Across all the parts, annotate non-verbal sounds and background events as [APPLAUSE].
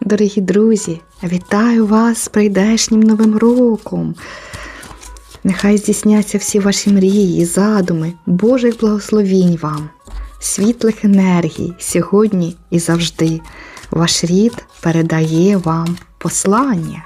Дорогі друзі, вітаю вас з прийдешнім новим роком. Нехай здійсняться всі ваші мрії, задуми, Божих благословінь вам, світлих енергій сьогодні і завжди. Ваш рід передає вам послання.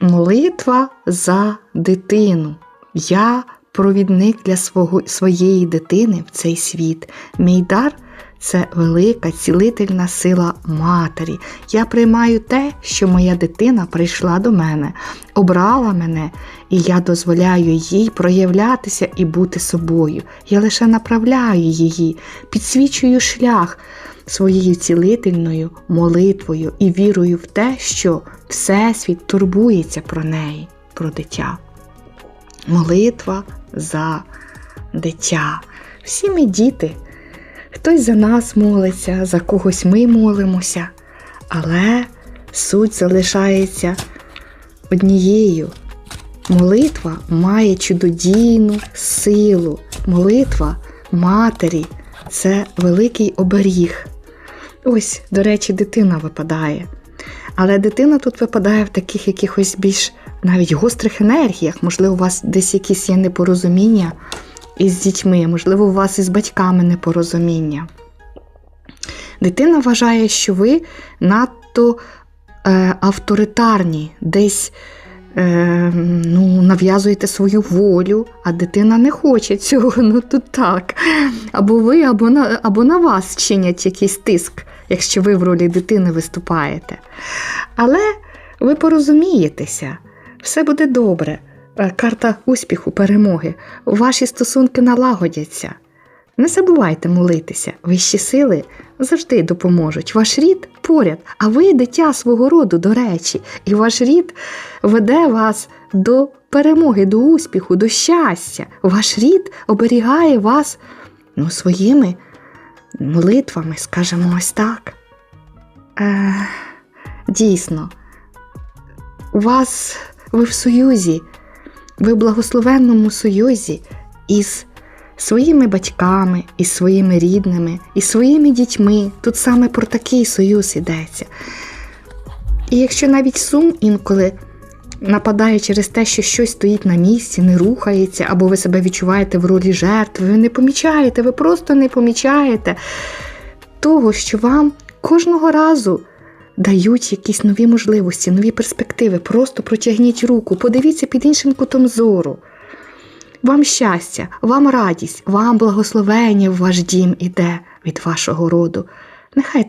Молитва за дитину. Я провідник для свого, своєї дитини в цей світ. Мій дар це велика цілительна сила матері. Я приймаю те, що моя дитина прийшла до мене, обрала мене, і я дозволяю їй проявлятися і бути собою. Я лише направляю її, підсвічую шлях своєю цілительною молитвою і вірою в те, що Всесвіт турбується про неї, про дитя. Молитва за дитя. Всі ми діти. Хтось за нас молиться, за когось ми молимося, але суть залишається однією. Молитва має чудодійну силу. Молитва матері це великий оберіг. Ось, до речі, дитина випадає. Але дитина тут випадає в таких якихось більш навіть гострих енергіях. Можливо, у вас десь якісь є непорозуміння із дітьми, можливо, у вас із батьками непорозуміння. Дитина вважає, що ви надто е, авторитарні, десь е, ну, нав'язуєте свою волю, а дитина не хоче цього. [LAUGHS] Ну тут так. Або ви, або на, або на вас чинять якийсь тиск, якщо ви в ролі дитини виступаєте. Але ви порозумієтеся, все буде добре. Е, Карта успіху, перемоги. Ваші стосунки налагодяться. Не забувайте молитися, вищі сили завжди допоможуть. Ваш рід поряд, а ви дитя свого роду, до речі, і ваш рід веде вас до перемоги, до успіху, до щастя. Ваш рід оберігає вас ну, своїми молитвами, скажімо ось так. Е, дійсно, у вас ви в союзі, ви в благословенному союзі із своїми батьками, із своїми рідними, із своїми дітьми. Тут саме про такий союз йдеться. І якщо навіть сум інколи нападає через те, що щось стоїть на місці, не рухається, або ви себе відчуваєте в ролі жертви, ви не помічаєте, ви просто не помічаєте того, що вам кожного разу дають якісь нові можливості, нові перспективи. Просто протягніть руку, подивіться під іншим кутом зору. Вам щастя, вам радість, вам благословення в ваш дім іде від вашого роду. Нехай так